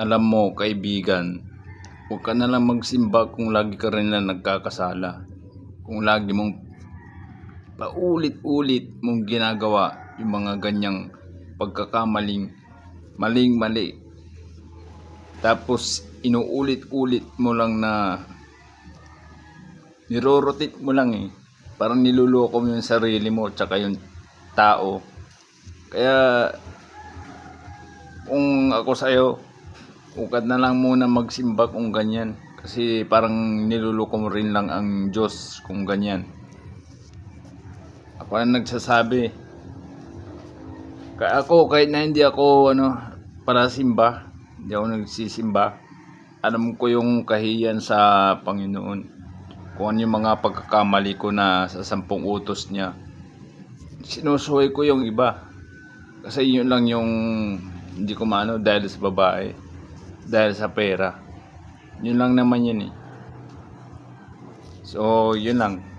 alam mo, kaibigan, huwag ka na lang magsimba kung lagi ka rin lang nagkakasala. Kung lagi mong paulit-ulit mong ginagawa yung mga ganyang pagkakamaling maling-mali. Tapos inuulit-ulit mo lang na nirorotate mo lang eh. Parang niluloko mo yung sarili mo tsaka yung tao. Kaya kung ako sa'yo, ukad na lang muna magsimba kung ganyan. Kasi parang niluloko mo rin lang ang Diyos kung ganyan. Ako na nagsasabi. Kaya ako, kahit na hindi ako ano, para simba, hindi ako nagsisimba, alam ko yung kahiyan sa Panginoon. Kung ano yung mga pagkakamali ko na sa sampung utos niya. Sinusuhay ko yung iba. Kasi yun lang yung hindi ko maano dahil sa babae. Dahil sa pera. Yun lang naman yun eh. So, yun lang.